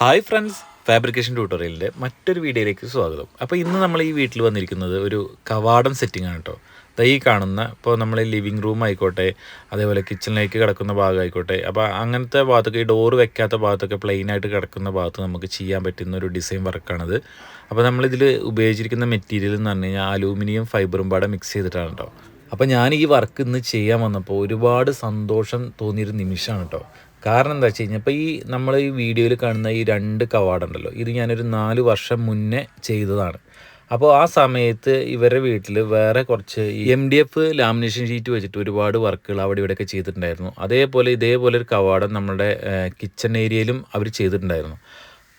Hi friends fabrication ട്യൂട്ടോറിയലിന്റെ മറ്റൊരു വീഡിയോയിലേക്ക് സ്വാഗതം. അപ്പോൾ ഇന്ന് നമ്മൾ ഈ വീട്ടിൽ വന്നിരിക്കുന്നത് ഒരു കവാടം സെറ്റിംഗ് ആണ് കേട്ടോ. ഈ കാണുന്ന ഇപ്പോൾ നമ്മൾ ലിവിങ് റൂം ആയിക്കോട്ടെ അതേപോലെ കിച്ചണിലേക്ക് കിടക്കുന്ന ഭാഗമായിക്കോട്ടെ അപ്പോൾ അങ്ങനത്തെ ഭാഗത്തൊക്കെ ഈ ഡോറ് വെക്കാത്ത ഭാഗത്തൊക്കെ പ്ലെയിൻ ആയിട്ട് കിടക്കുന്ന ഭാഗത്ത് നമുക്ക് ചെയ്യാൻ പറ്റുന്ന ഒരു ഡിസൈൻ വർക്കാണിത് അപ്പോൾ നമ്മളിതിൽ ഉപയോഗിച്ചിരിക്കുന്ന മെറ്റീരിയൽ എന്ന് പറഞ്ഞു കഴിഞ്ഞാൽ അലൂമിനിയം ഫൈബറും പാടെ മിക്സ് ചെയ്തിട്ടാണ് കേട്ടോ. അപ്പോൾ ഞാൻ ഈ വർക്ക് ഇന്ന് ചെയ്യാൻ വന്നപ്പോൾ ഒരുപാട് സന്തോഷം തോന്നിയൊരു നിമിഷമാണ് കേട്ടോ കാരണം എന്താ വെച്ച് കഴിഞ്ഞാൽ ഇപ്പോൾ ഈ നമ്മൾ ഈ വീഡിയോയിൽ കാണുന്ന ഈ രണ്ട് കവാടുണ്ടല്ലോ ഇത് ഞാനൊരു നാല് വർഷം മുന്നേ ചെയ്തതാണ്. അപ്പോൾ ആ സമയത്ത് ഇവരുടെ വീട്ടിൽ വേറെ കുറച്ച് M D F lamination sheet വെച്ചിട്ട് ഒരുപാട് വർക്കുകൾ അവിടെ ഇവിടെയൊക്കെ ചെയ്തിട്ടുണ്ടായിരുന്നു. അതേപോലെ ഇതേപോലെ ഒരു കവാടം നമ്മുടെ കിച്ചൺ ഏരിയയിലും അവർ ചെയ്തിട്ടുണ്ടായിരുന്നു.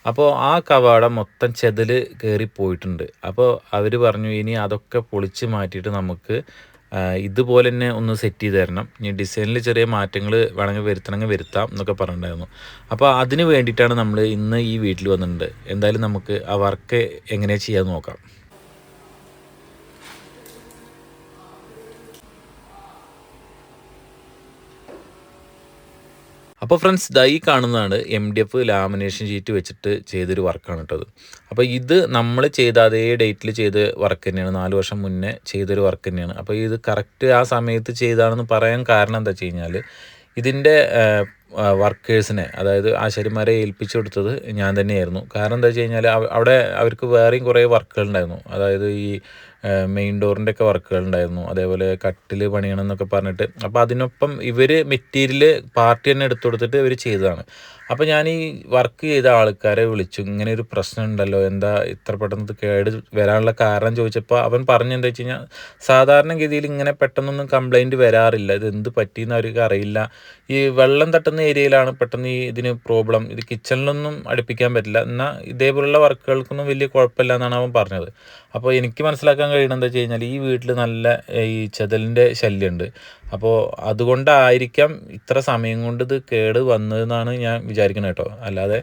അപ്പോൾ ആ കവാടം മൊത്തം ചെതൽ കയറി പോയിട്ടുണ്ട് അപ്പോൾ അവർ പറഞ്ഞു ഇനി അതൊക്കെ പൊളിച്ച് മാറ്റിയിട്ട് നമുക്ക് ഇതുപോലെ തന്നെ ഒന്ന് സെറ്റ് ചെയ്ത് തരണം. ഇനി ഡിസൈനിൽ ചെറിയ മാറ്റങ്ങൾ വേണമെങ്കിൽ വരുത്തണമെങ്കിൽ വരുത്താം എന്നൊക്കെ പറഞ്ഞിട്ടുണ്ടായിരുന്നു. അപ്പോൾ അതിന് വേണ്ടിയിട്ടാണ് നമ്മൾ ഇന്ന് ഈ വീട്ടിൽ വന്നിട്ടുണ്ട്. എന്തായാലും നമുക്ക് ആ വർക്ക് എങ്ങനെയാണ് ചെയ്യാൻ നോക്കാം. അപ്പോൾ ഫ്രണ്ട്സ് ഡൈ കാണുന്നതാണ് M D F lamination sheet വെച്ചിട്ട് ചെയ്തൊരു വർക്കാണ് കേട്ടത് അപ്പോൾ ഇത് നമ്മൾ ചെയ്ത അതേ ഡേറ്റിൽ ചെയ്ത വർക്ക് തന്നെയാണ്. നാല് വർഷം മുന്നേ ചെയ്തൊരു വർക്ക് തന്നെയാണ്. അപ്പോൾ ഇത് കറക്റ്റ് ആ സമയത്ത് ചെയ്താണെന്ന് പറയാൻ കാരണം എന്താ വെച്ച് കഴിഞ്ഞാൽ ഇതിന്റെ വർക്കേഴ്സിനെ അതായത് ആശാരിമാരെ ഏൽപ്പിച്ചു കൊടുത്തത് ഞാൻ തന്നെയായിരുന്നു. കാരണം എന്താ വെച്ച് കഴിഞ്ഞാൽ അവിടെ അവർക്ക് വേറെയും കുറേ വർക്കുകൾ ഉണ്ടായിരുന്നു. അതായത് ഈ മെയിൻ ഡോറിന്റെ ഒക്കെ വർക്കുകൾ ഉണ്ടായിരുന്നു. അതേപോലെ കട്ടിൽ പണിയണം എന്നൊക്കെ പറഞ്ഞിട്ട്. അപ്പോൾ അതിനൊപ്പം ഇവർ മെറ്റീരിയൽ പാർട്ടി തന്നെ എടുത്തു കൊടുത്തിട്ട് ഇവർ ചെയ്തതാണ്. അപ്പോൾ ഞാൻ ഈ വർക്ക് ചെയ്ത ആൾക്കാരെ വിളിച്ചു. ഇങ്ങനെ ഒരു പ്രശ്നം ഉണ്ടല്ലോ. എന്താ ഇത്ര പെട്ടെന്ന് കേട് വരാനുള്ള കാരണം? ചോദിച്ചപ്പോൾ അവൻ പറഞ്ഞെന്താ വെച്ച് കഴിഞ്ഞാൽ സാധാരണഗതിയിൽ ഇങ്ങനെ പെട്ടെന്നൊന്നും കംപ്ലൈന്റ് വരാറില്ല. ഇത് എന്ത് പറ്റിയെന്ന് അവർക്ക് അറിയില്ല. ഈ വെള്ളം തട്ടുന്ന ഏരിയയിലാണ് പെട്ടെന്ന് ഈ ഇതിന് പ്രോബ്ലം ഇത് കിച്ചണിലൊന്നും അടുപ്പിക്കാൻ പറ്റില്ല. എന്നാൽ ഇതേപോലുള്ള വർക്കുകൾക്കൊന്നും വലിയ കുഴപ്പമില്ല എന്നാണ് അവൻ പറഞ്ഞത്. അപ്പോൾ എനിക്ക് മനസ്സിലാക്കാൻ കഴിയുന്നത് എന്താ വെച്ച് കഴിഞ്ഞാൽ ഈ വീട്ടിൽ നല്ല ഈ ചെതലിന്റെ ശല്യമുണ്ട് അപ്പോൾ അതുകൊണ്ടായിരിക്കാം ഇത്ര സമയം കൊണ്ട് ഇത് കേട് വന്നതെന്നാണ് ഞാൻ വിചാരിക്കുന്നത് കേട്ടോ. അല്ലാതെ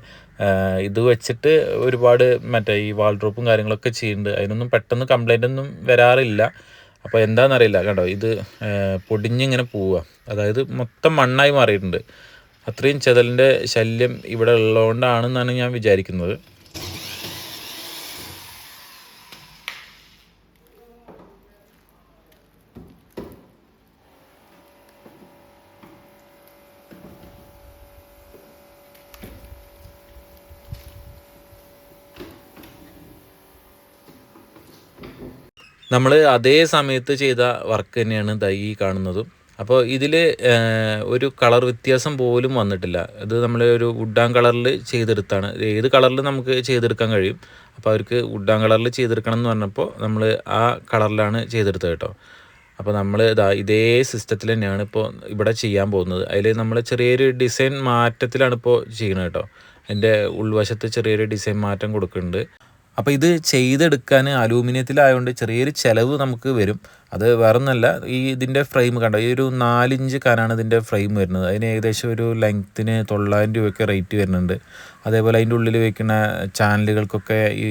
ഇത് വെച്ചിട്ട് ഒരുപാട് മറ്റേ ഈ വാൾഡ്രോപ്പും കാര്യങ്ങളൊക്കെ ചെയ്യുന്നുണ്ട് അതിനൊന്നും പെട്ടെന്ന് കംപ്ലൈന്റ് ഒന്നും വരാറില്ല. അപ്പോൾ എന്താണെന്നറിയില്ല കേട്ടോ ഇത് പൊടിഞ്ഞിങ്ങനെ പോവുക അതായത് മൊത്തം മണ്ണായി മാറിയിട്ടുണ്ട്. അത്രയും ചെതലിന്റെ ശല്യം ഇവിടെ ഉള്ളതുകൊണ്ടാണെന്നാണ് ഞാൻ വിചാരിക്കുന്നത്. നമ്മൾ അതേ സമയത്ത് ചെയ്ത വർക്ക് തന്നെയാണ് ദൈ കാണുന്നതും. അപ്പോൾ ഇതിൽ ഒരു കളർ വ്യത്യാസം പോലും വന്നിട്ടില്ല. ഇത് നമ്മൾ ഒരു വുഡാൻ കളറിൽ ചെയ്തെടുത്താണ്. ഏത് കളറിൽ നമുക്ക് ചെയ്തെടുക്കാൻ കഴിയും? അപ്പോൾ അവർക്ക് വുഡാൻ കളറിൽ ചെയ്തെടുക്കണം എന്ന് പറഞ്ഞപ്പോൾ നമ്മൾ ആ കളറിലാണ് ചെയ്തെടുത്തത് കേട്ടോ. അപ്പോൾ നമ്മൾ ഇതാ ഇതേ സിസ്റ്റത്തിൽ തന്നെയാണ് ഇപ്പോൾ ഇവിടെ ചെയ്യാൻ പോകുന്നത്. അതിൽ നമ്മൾ ചെറിയൊരു ഡിസൈൻ മാറ്റത്തിലാണ് ഇപ്പോൾ ചെയ്യുന്നത് കേട്ടോ. എന്റെ ഉൾവശത്ത് ചെറിയൊരു ഡിസൈൻ മാറ്റം കൊടുക്കുന്നുണ്ട്. അപ്പോൾ ഇത് ചെയ്തെടുക്കാൻ അലൂമിനിയത്തിലായതുകൊണ്ട് ചെറിയൊരു ചിലവ് നമുക്ക് വരും. അത് വേറൊന്നല്ല ഈ ഇതിന്റെ ഫ്രെയിം കണ്ടോ? ഈ ഒരു നാലിഞ്ച് കനാണ് ഇതിന്റെ ഫ്രെയിം വരുന്നത്. അതിന് ഏകദേശം ഒരു ലെങ്ത്തിന് തൊള്ളായിരം രൂപയൊക്കെ റേറ്റ് വരുന്നുണ്ട്. അതേപോലെ അതിന്റെ ഉള്ളിൽ വയ്ക്കുന്ന ചാനലുകൾക്കൊക്കെ ഈ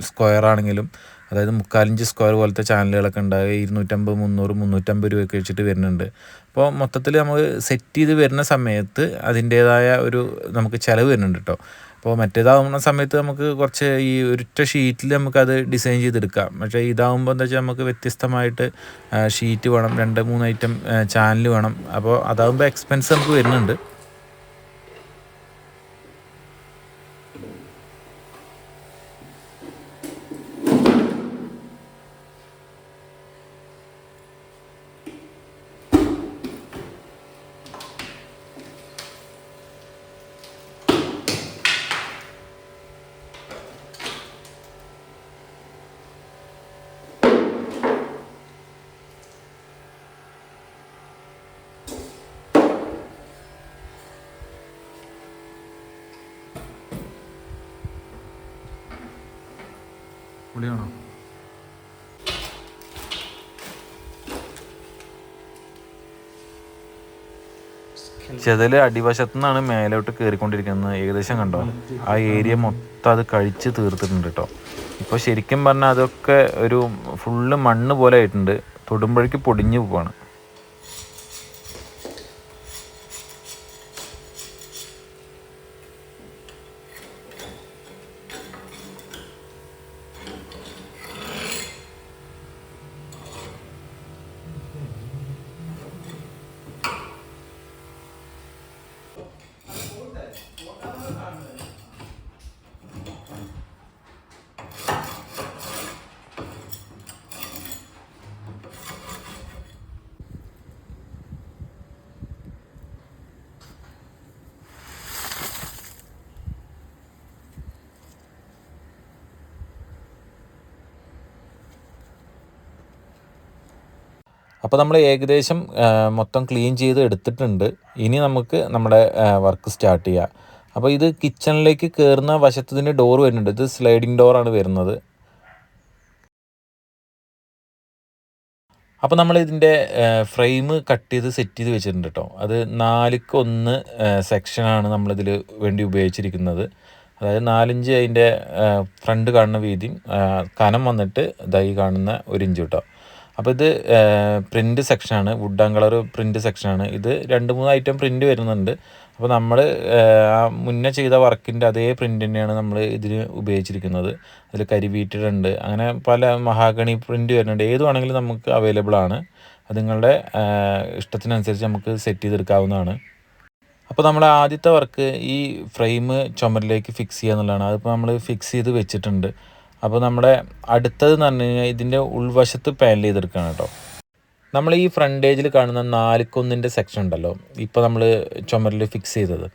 സ്ക്വയർ ആണെങ്കിലും അതായത് മുക്കാലിഞ്ച് സ്ക്വയർ പോലത്തെ ചാനലുകളൊക്കെ ഉണ്ടാകുക ഇരുന്നൂറ്റമ്പത് മുന്നൂറ് മുന്നൂറ്റമ്പത് രൂപയൊക്കെ വെച്ചിട്ട് വരുന്നുണ്ട്. അപ്പോൾ മൊത്തത്തിൽ നമ്മൾ സെറ്റ് ചെയ്ത് വരുന്ന സമയത്ത് അതിന്റേതായ ഒരു നമുക്ക് ചിലവ് വരുന്നുണ്ട് കേട്ടോ. അപ്പോൾ മറ്റേതാവുന്ന സമയത്ത് നമുക്ക് കുറച്ച് ഈ ഒരൊറ്റ ഷീറ്റിൽ നമുക്കത് ഡിസൈൻ ചെയ്തെടുക്കാം. പക്ഷേ ഇതാവുമ്പോൾ എന്താ വെച്ചാൽ നമുക്ക് വ്യത്യസ്തമായിട്ട് ഷീറ്റ് വേണം രണ്ട് മൂന്ന് ഐറ്റം ചാനൽ വേണം. അപ്പോൾ അതാവുമ്പോൾ എക്സ്പെൻസ് നമുക്ക് വരുന്നുണ്ട്. പുളിയാണോ? ചെതൽ അടിവശത്തു നിന്നാണ് മേലോട്ട് കയറിക്കൊണ്ടിരിക്കുന്നത് ഏകദേശം കണ്ടോ? ആ ഏരിയ മൊത്തം അത് കഴിച്ച് തീർത്തിട്ടുണ്ട് കേട്ടോ. ഇപ്പോൾ ശരിക്കും പറഞ്ഞാൽ അതൊക്കെ ഒരു ഫുള്ള് മണ്ണ് പോലെ ആയിട്ടുണ്ട്. തൊടുമ്പോഴേക്ക് പൊടിഞ്ഞു പോവാണ്. അപ്പോൾ നമ്മൾ ഏകദേശം മൊത്തം ക്ലീൻ ചെയ്ത് എടുത്തിട്ടുണ്ട്. ഇനി നമുക്ക് നമ്മുടെ വർക്ക് സ്റ്റാർട്ട് ചെയ്യാം. അപ്പോൾ ഇത് കിച്ചണിലേക്ക് കയറുന്ന വശത്തതിന്റെ ഡോർ വരുന്നുണ്ട്. ഇത് സ്ലൈഡിങ് ഡോറാണ് വരുന്നത്. അപ്പോൾ നമ്മൾ ഇതിന്റെ ഫ്രെയിം കട്ട് ചെയ്ത് സെറ്റ് ചെയ്ത് വെച്ചിട്ടുണ്ട് കേട്ടോ അത് നാലുക്കൊന്ന് സെക്ഷനാണ് നമ്മളിതിൽ വേണ്ടി ഉപയോഗിച്ചിരിക്കുന്നത്. അതായത് നാലിഞ്ച് അതിന്റെ ഫ്രണ്ട് കാണുന്ന വീതിയും കനം വന്നിട്ട് ഇതായി കാണുന്ന ഒരു ഇഞ്ച് കേട്ടോ അപ്പോൾ ഇത് പ്രിന്റ് സെക്ഷനാണ് വുഡ് ആൻഡ് കളർ പ്രിന്റ് സെക്ഷനാണ് ഇത് രണ്ട് മൂന്ന് ഐറ്റം പ്രിന്റ് വരുന്നുണ്ട്. അപ്പോൾ നമ്മൾ മുന്നേ ചെയ്ത വർക്കിന്റെ അതേ പ്രിന്റ് തന്നെയാണ് നമ്മൾ ഇതിന് ഉപയോഗിച്ചിരിക്കുന്നത്. അതിൽ കരിവീറ്റിടുണ്ട് അങ്ങനെ പല മഹാഗണി പ്രിന്റ് വരുന്നുണ്ട്. ഏത് വേണമെങ്കിലും നമുക്ക് അവൈലബിൾ ആണ്. അത് നിങ്ങളുടെ ഇഷ്ടത്തിനനുസരിച്ച് നമുക്ക് സെറ്റ് ചെയ്തെടുക്കാവുന്നതാണ്. അപ്പോൾ നമ്മുടെ ആദ്യത്തെ വർക്ക് ഈ ഫ്രെയിം ചുമരിലേക്ക് ഫിക്സ് ചെയ്യുക എന്നുള്ളതാണ്. അതിപ്പോൾ നമ്മൾ ഫിക്സ് ചെയ്ത് വെച്ചിട്ടുണ്ട്. അപ്പോൾ നമ്മുടെ അടുത്തത് എന്ന് പറഞ്ഞു കഴിഞ്ഞാൽ ഇതിന്റെ ഉൾവശത്ത് പാനൽ ചെയ്തെടുക്കുകയാണ് കേട്ടോ. നമ്മൾ ഈ ഫ്രണ്ട് ഏജിൽ കാണുന്ന നാലിക്കൊന്നിന്റെ സെക്ഷൻ ഉണ്ടല്ലോ. ഇപ്പോൾ നമ്മൾ ചുമരിൽ ഫിക്സ് ചെയ്തത്.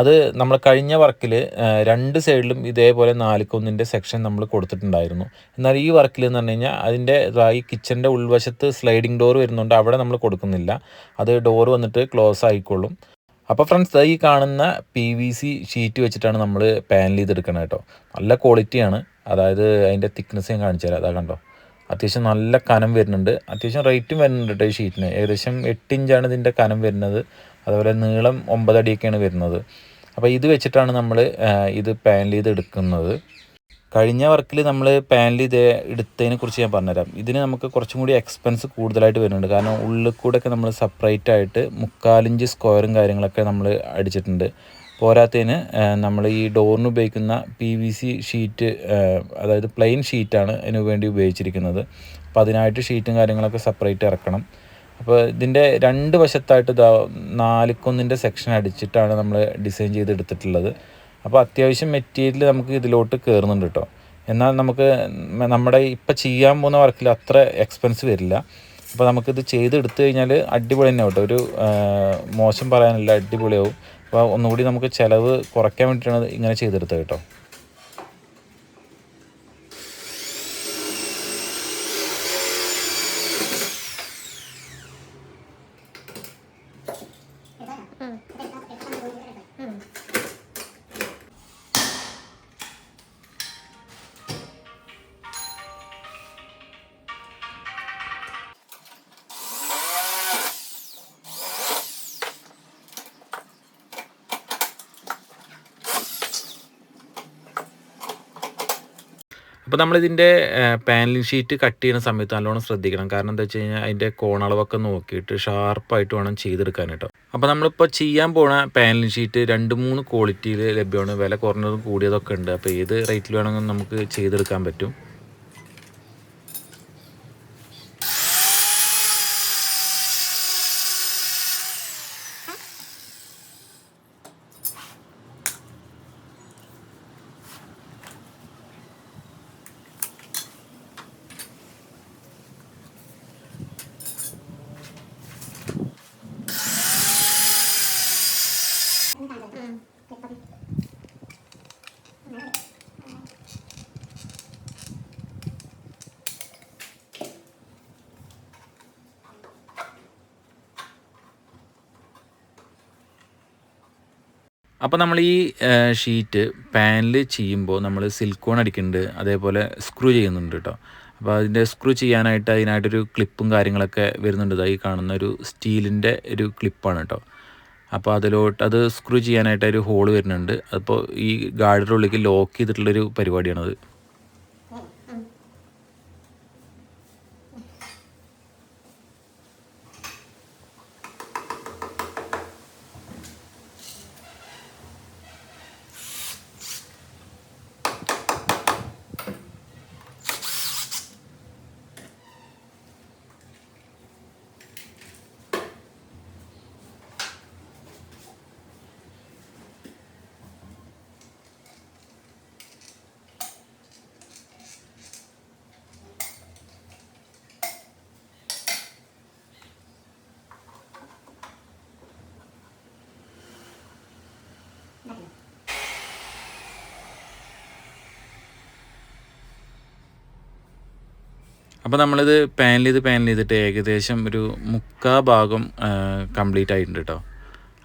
അത് നമ്മൾ കഴിഞ്ഞ വർക്കിൽ രണ്ട് സൈഡിലും ഇതേപോലെ നാലിക്കൊന്നിന്റെ സെക്ഷൻ നമ്മൾ കൊടുത്തിട്ടുണ്ടായിരുന്നു. എന്നാൽ ഈ വർക്കിൽ എന്ന് പറഞ്ഞു കഴിഞ്ഞാൽ അതിന്റെ ഈ കിച്ചന്റെ ഉൾവശത്ത് സ്ലൈഡിങ് ഡോർ വരുന്നുണ്ട് അവിടെ നമ്മൾ കൊടുക്കുന്നില്ല. അത് ഡോർ വന്നിട്ട് ക്ലോസ് ആയിക്കോളും. അപ്പോൾ ഫ്രണ്ട്സ് ഈ കാണുന്ന പി വി സി ഷീറ്റ് വെച്ചിട്ടാണ് നമ്മൾ പാനൽ ചെയ്തെടുക്കണത് കേട്ടോ നല്ല ക്വാളിറ്റിയാണ് അതായത് അതിന്റെ തിക്നെസ് ഞാൻ കാണിച്ചു തരാം. അതാ കണ്ടോ? അത്യാവശ്യം നല്ല കനം വരുന്നുണ്ട്. അത്യാവശ്യം റേറ്റും വരുന്നുണ്ട് കേട്ടോ ഈ ഷീറ്റിന് ഏകദേശം എട്ട് ഇഞ്ചാണ് ഇതിന്റെ കനം വരുന്നത്. അതുപോലെ നീളം ഒമ്പതടിയൊക്കെയാണ് വരുന്നത്. അപ്പോൾ ഇത് വെച്ചിട്ടാണ് നമ്മൾ ഇത് പാനൽ ചെയ്ത് എടുക്കുന്നത് കഴിഞ്ഞ വർക്കിൽ നമ്മൾ പാനൽ ഇത് എടുത്തതിനെ കുറിച്ച് ഞാൻ പറഞ്ഞുതരാം. ഇതിന് നമുക്ക് കുറച്ചും കൂടി എക്സ്പെൻസ് കൂടുതലായിട്ട് വരുന്നുണ്ട്. കാരണം ഉള്ളിൽ കൂടെ ഒക്കെ നമ്മൾ സെപ്പറേറ്റ് ആയിട്ട് മുക്കാലിഞ്ച് സ്ക്വയറും കാര്യങ്ങളൊക്കെ നമ്മൾ അടിച്ചിട്ടുണ്ട്. പോരാത്തതിന് നമ്മൾ ഈ ഡോറിന് ഉപയോഗിക്കുന്ന പി വി സി ഷീറ്റ് അതായത് പ്ലെയിൻ ഷീറ്റാണ് അതിന് വേണ്ടി ഉപയോഗിച്ചിരിക്കുന്നത്. അപ്പോൾ അതിനായിട്ട് ഷീറ്റും കാര്യങ്ങളൊക്കെ സെപ്പറേറ്റ് ഇറക്കണം. അപ്പോൾ ഇതിന്റെ രണ്ട് വശത്തായിട്ട് നാലിക്കൊന്നിന്റെ സെക്ഷൻ അടിച്ചിട്ടാണ് നമ്മൾ ഡിസൈൻ ചെയ്തെടുത്തിട്ടുള്ളത് അപ്പോൾ അത്യാവശ്യം മെറ്റീരിയൽ നമുക്ക് ഇതിലോട്ട് കയറുന്നുണ്ട് കേട്ടോ എന്നാൽ നമുക്ക് നമ്മുടെ ഇപ്പം ചെയ്യാൻ പോകുന്ന വർക്കിൽ അത്ര എക്സ്പെൻസ് വരില്ല. അപ്പോൾ നമുക്കിത് ചെയ്തെടുത്തു കഴിഞ്ഞാൽ അടിപൊളി തന്നെ കേട്ടോ ഒരു മോശം പറയാനില്ല അടിപൊളിയാവും. അപ്പോൾ ഒന്നുകൂടി നമുക്ക് ചിലവ് കുറയ്ക്കാൻ വേണ്ടിയിട്ടാണ് ഇങ്ങനെ ചെയ്തെടുത്തത് കേട്ടോ അപ്പോൾ നമ്മളിതിന്റെ പാനലിംഗ് ഷീറ്റ് കട്ട് ചെയ്യുന്ന സമയത്ത് നല്ലോണം ശ്രദ്ധിക്കണം. കാരണം എന്താ വെച്ച് കഴിഞ്ഞാൽ അതിന്റെ കോണളവൊക്കെ നോക്കിയിട്ട് ഷാർപ്പായിട്ട് വേണം ചെയ്തെടുക്കാൻ കേട്ടോ. അപ്പോൾ നമ്മളിപ്പോൾ ചെയ്യാൻ പോണ പാനലിംഗ് ഷീറ്റ് രണ്ട് മൂന്ന് ക്വാളിറ്റിയിൽ ലഭ്യമാണ്. വില കുറഞ്ഞതും കൂടിയതൊക്കെ ഉണ്ട്. അപ്പോൾ ഏത് റേറ്റിൽ വേണമെങ്കിലും നമുക്ക് ചെയ്തെടുക്കാൻ പറ്റും. അപ്പോൾ നമ്മൾ ഈ ഷീറ്റ് പാനിൽ ചെയ്യുമ്പോൾ നമ്മൾ സിൽക്കോൺ അടിക്കുന്നുണ്ട് അതേപോലെ സ്ക്രൂ ചെയ്യുന്നുണ്ട് കേട്ടോ അപ്പോൾ അതിന്റെ സ്ക്രൂ ചെയ്യാനായിട്ട് അതിനായിട്ടൊരു ക്ലിപ്പും കാര്യങ്ങളൊക്കെ വരുന്നുണ്ട് ഈ കാണുന്ന ഒരു സ്റ്റീലിന്റെ ഒരു ക്ലിപ്പാണ് കേട്ടോ അപ്പോൾ അതിലോട്ട് അത് സ്ക്രൂ ചെയ്യാനായിട്ട് ഒരു ഹോൾ വരുന്നുണ്ട്. അപ്പോൾ ഈ ഗാർഡിന്റെ ഉള്ളിലേക്ക് ലോക്ക് ചെയ്തിട്ടുള്ളൊരു പരിപാടിയാണത്. അപ്പോൾ നമ്മളിത് പാൻ ചെയ്ത് പാൻ ചെയ്തിട്ട് ഏകദേശം ഒരു മുക്കാ ഭാഗം കംപ്ലീറ്റ് ആയിട്ടുണ്ട് കേട്ടോ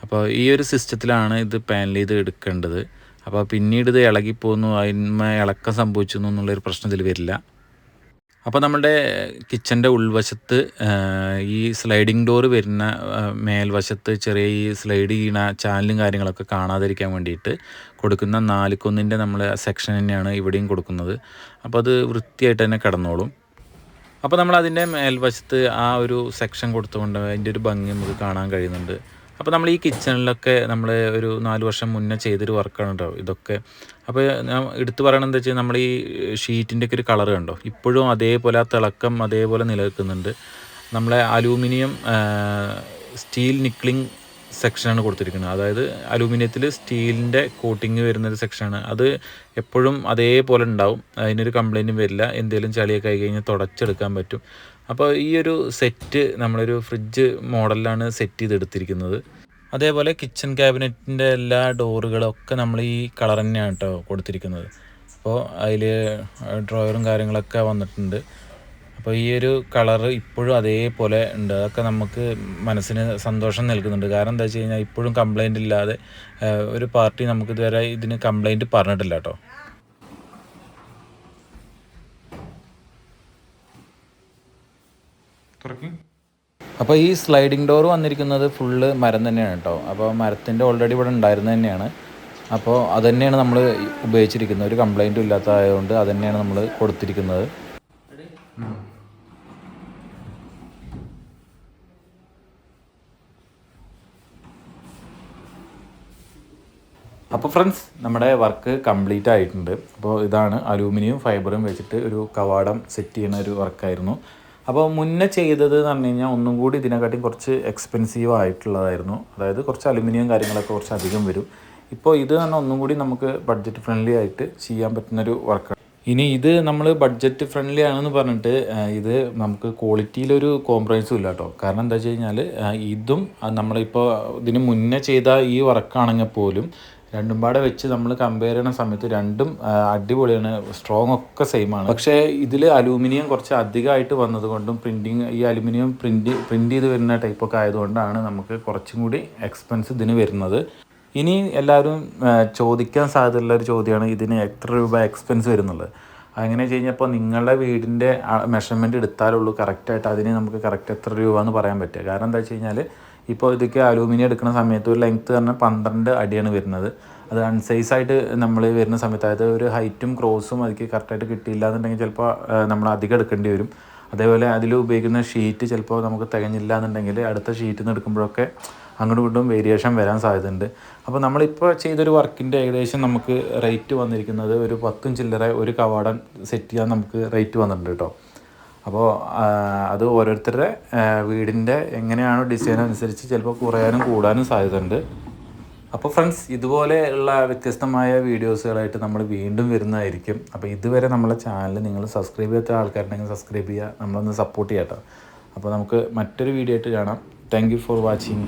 അപ്പോൾ ഈ ഒരു സിസ്റ്റത്തിലാണ് ഇത് പാൻ ചെയ്ത് എടുക്കേണ്ടത്. അപ്പോൾ പിന്നീട് ഇത് ഇളകിപ്പോന്നു അതിന്മ ഇളക്കം സംഭവിച്ചു എന്നുള്ളൊരു പ്രശ്നം ഇതിൽ വരില്ല. അപ്പോൾ നമ്മുടെ കിച്ചന്റെ ഉൾവശത്ത് ഈ സ്ലൈഡിംഗ് ഡോർ വരുന്ന മേൽവശത്ത് ചെറിയ ഈ സ്ലൈഡ് ചെയ്യണ ചാനലും കാര്യങ്ങളൊക്കെ കാണാതിരിക്കാൻ വേണ്ടിയിട്ട് കൊടുക്കുന്ന നാലുക്കൊന്നിന്റെ നമ്മൾ സെക്ഷൻ തന്നെയാണ് ഇവിടെയും കൊടുക്കുന്നത്. അപ്പോൾ അത് വൃത്തിയായിട്ട് തന്നെ കിടന്നോളും. അപ്പോൾ നമ്മൾ അതിന്റെ മേൽവശത്ത് ആ ഒരു സെക്ഷൻ കൊടുത്തുകൊണ്ട് അതിന്റെ ഒരു ഭംഗി നമുക്ക് കാണാൻ കഴിയുന്നുണ്ട്. അപ്പോൾ നമ്മൾ ഈ കിച്ചണിലൊക്കെ നമ്മൾ ഒരു നാല് വർഷം മുന്നേ ചെയ്തൊരു വർക്കാണ് കേട്ടോ ഇതൊക്കെ. അപ്പോൾ ഞാൻ എടുത്തു പറയണത് എന്താ വെച്ചാൽ നമ്മൾ ഈ ഷീറ്റിന്റെ ഒക്കെ ഒരു കളർ കണ്ടോ? ഇപ്പോഴും അതേപോലെ ആ തിളക്കം അതേപോലെ നിലനിൽക്കുന്നുണ്ട്. നമ്മളെ അലൂമിനിയം സ്റ്റീൽ നിക്ലിംഗ് സെക്ഷനാണ് കൊടുത്തിരിക്കുന്നത്. അതായത് അലൂമിനിയത്തിൽ സ്റ്റീലിന്റെ കോട്ടിങ് വരുന്നൊരു സെക്ഷനാണ് അത് എപ്പോഴും അതേപോലെ ഉണ്ടാവും. അതിനൊരു കംപ്ലൈന്റും വരില്ല. എന്തെങ്കിലും ചളിയൊക്കെ ആയി കഴിഞ്ഞാൽ തുടച്ചെടുക്കാൻ പറ്റും. അപ്പോൾ ഈ ഒരു സെറ്റ് നമ്മളൊരു ഫ്രിഡ്ജ് മോഡലിലാണ് സെറ്റ് ചെയ്തെടുത്തിരിക്കുന്നത്. അതേപോലെ കിച്ചൺ ക്യാബിനറ്റിന്റെ എല്ലാ ഡോറുകളൊക്കെ നമ്മൾ ഈ കളർ തന്നെയാണ് കേട്ടോ കൊടുത്തിരിക്കുന്നത്. അപ്പോൾ അതിൽ ഡ്രോയറും കാര്യങ്ങളൊക്കെ വന്നിട്ടുണ്ട്. അപ്പോൾ ഈ ഒരു കളറ് ഇപ്പോഴും അതേപോലെ ഉണ്ട്. അതൊക്കെ നമുക്ക് മനസ്സിന് സന്തോഷം നൽകുന്നുണ്ട്. കാരണം എന്താ വെച്ച് കഴിഞ്ഞാൽ ഇപ്പോഴും കംപ്ലൈന്റ് ഇല്ലാതെ ഒരു പാർട്ടി നമുക്ക് ഇതുവരെ ഇതിന് കംപ്ലൈന്റ് പറഞ്ഞിട്ടില്ല കേട്ടോ. അപ്പോൾ ഈ സ്ലൈഡിംഗ് ഡോർ വന്നിരിക്കുന്നത് ഫുള്ള് മരം തന്നെയാണ് കേട്ടോ. അപ്പോൾ മരത്തിന്റെ ഓൾറെഡി ഇവിടെ ഉണ്ടായിരുന്നത് തന്നെയാണ്. അപ്പോൾ അത് തന്നെയാണ് നമ്മൾ ഉപയോഗിച്ചിരിക്കുന്നത്. ഒരു കംപ്ലൈന്റും ഇല്ലാത്തതായതുകൊണ്ട് അത് തന്നെയാണ് നമ്മൾ കൊടുത്തിരിക്കുന്നത്. അപ്പോൾ ഫ്രണ്ട്സ് നമ്മുടെ വർക്ക് കംപ്ലീറ്റ് ആയിട്ടുണ്ട്. അപ്പോൾ ഇതാണ് അലൂമിനിയം ഫൈബറും വെച്ചിട്ട് ഒരു കവാടം സെറ്റ് ചെയ്യുന്ന ഒരു വർക്കായിരുന്നു അപ്പോൾ മുന്നേ ചെയ്തത് എന്ന് പറഞ്ഞു കഴിഞ്ഞാൽ ഒന്നും കൂടി ഇതിനെക്കാട്ടി കുറച്ച് എക്സ്പെൻസീവ് ആയിട്ടുള്ളതായിരുന്നു. അതായത് കുറച്ച് അലുമിനിയം കാര്യങ്ങളൊക്കെ കുറച്ച് അധികം വരും. ഇപ്പോൾ ഇത് തന്നെ ഒന്നും കൂടി നമുക്ക് ബഡ്ജറ്റ് ഫ്രണ്ട്ലി ആയിട്ട് ചെയ്യാൻ പറ്റുന്നൊരു വർക്കാണ് ഇനി ഇത് നമ്മൾ ബഡ്ജറ്റ് ഫ്രണ്ട്ലി ആണെന്ന് പറഞ്ഞിട്ട് ഇത് നമുക്ക് ക്വാളിറ്റിയിലൊരു കോംപ്രമൈസും ഇല്ല കേട്ടോ കാരണം എന്താ വെച്ച് കഴിഞ്ഞാൽ ഇതും നമ്മളിപ്പോൾ ഇതിന് മുന്നേ ചെയ്ത ഈ വർക്കാണെങ്കിൽ പോലും രണ്ടും പാടെ വെച്ച് നമ്മൾ കമ്പയർ ചെയ്യണ സമയത്ത് രണ്ടും അടിപൊളിയാണ് സ്ട്രോങ് ഒക്കെ സെയിം ആണ്. പക്ഷേ ഇതിൽ അലൂമിനിയം കുറച്ച് അധികമായിട്ട് വന്നതുകൊണ്ടും പ്രിന്റിങ് ഈ അലൂമിനിയം പ്രിന്റ് പ്രിന്റ് ചെയ്ത് വരുന്ന ടൈപ്പൊക്കെ ആയതുകൊണ്ടാണ് നമുക്ക് കുറച്ചും കൂടി എക്സ്പെൻസ് ഇതിന് വരുന്നത്. ഇനി എല്ലാവരും ചോദിക്കാൻ സാധ്യതയുള്ള ഒരു ചോദ്യമാണ് ഇതിന് എത്ര രൂപ എക്സ്പെൻസ് വരുന്നുള്ളത്? അങ്ങനെ വെച്ച് കഴിഞ്ഞപ്പോൾ നിങ്ങളുടെ വീടിന്റെ മെഷർമെന്റ് എടുത്താലുള്ളൂ കറക്റ്റായിട്ട് അതിന് നമുക്ക് കറക്റ്റ് എത്ര രൂപ എന്ന് പറയാൻ പറ്റുക. കാരണം എന്താ വെച്ച് കഴിഞ്ഞാൽ ഇപ്പോൾ ഇതൊക്കെ അലൂമിനിയം എടുക്കുന്ന സമയത്ത് ഒരു ലെങ്ത്ത് പറഞ്ഞാൽ പന്ത്രണ്ട് അടിയാണ് വരുന്നത്. അത് അൺസൈസ് ആയിട്ട് നമ്മൾ വരുന്ന സമയത്ത് അതായത് ഒരു ഹൈറ്റും ക്രോസും അതിക്ക് കറക്റ്റായിട്ട് കിട്ടിയില്ല എന്നുണ്ടെങ്കിൽ ചിലപ്പോൾ നമ്മൾ അധികം എടുക്കേണ്ടി വരും. അതേപോലെ അതിൽ ഉപയോഗിക്കുന്ന ഷീറ്റ് ചിലപ്പോൾ നമുക്ക് തികഞ്ഞില്ല എന്നുണ്ടെങ്കിൽ അടുത്ത ഷീറ്റിൽ നിന്ന് എടുക്കുമ്പോഴൊക്കെ അങ്ങോട്ടും ഇങ്ങോട്ടും വേരിയേഷൻ വരാൻ സാധ്യതയുണ്ട്. അപ്പോൾ നമ്മളിപ്പോൾ ചെയ്തൊരു വർക്കിന്റെ ഏകദേശം നമുക്ക് റേറ്റ് വന്നിരിക്കുന്നത് ഒരു പത്തും ചില്ലറ ഒരു കവാടം സെറ്റ് ചെയ്യാൻ നമുക്ക് റേറ്റ് വന്നിട്ടുണ്ട് കേട്ടോ. അപ്പോൾ അത് ഓരോരുത്തരുടെ വീടിന്റെ എങ്ങനെയാണോ ഡിസൈൻ അനുസരിച്ച് ചിലപ്പോൾ കുറയാനും കൂടാനും സാധ്യതയുണ്ട്. അപ്പോൾ ഫ്രണ്ട്സ് ഇതുപോലെയുള്ള വ്യത്യസ്തമായ വീഡിയോസുകളായിട്ട് നമ്മൾ വീണ്ടും വരുന്നതായിരിക്കും. അപ്പോൾ ഇതുവരെ നമ്മളെ ചാനൽ നിങ്ങൾ സബ്സ്ക്രൈബ് ചെയ്യാത്ത ആൾക്കാരുണ്ടെങ്കിൽ സബ്സ്ക്രൈബ് ചെയ്യുക. നമ്മളൊന്ന് സപ്പോർട്ട് ചെയ്യാം അപ്പോൾ നമുക്ക് മറ്റൊരു വീഡിയോ ആയിട്ട് കാണാം. Thank for watching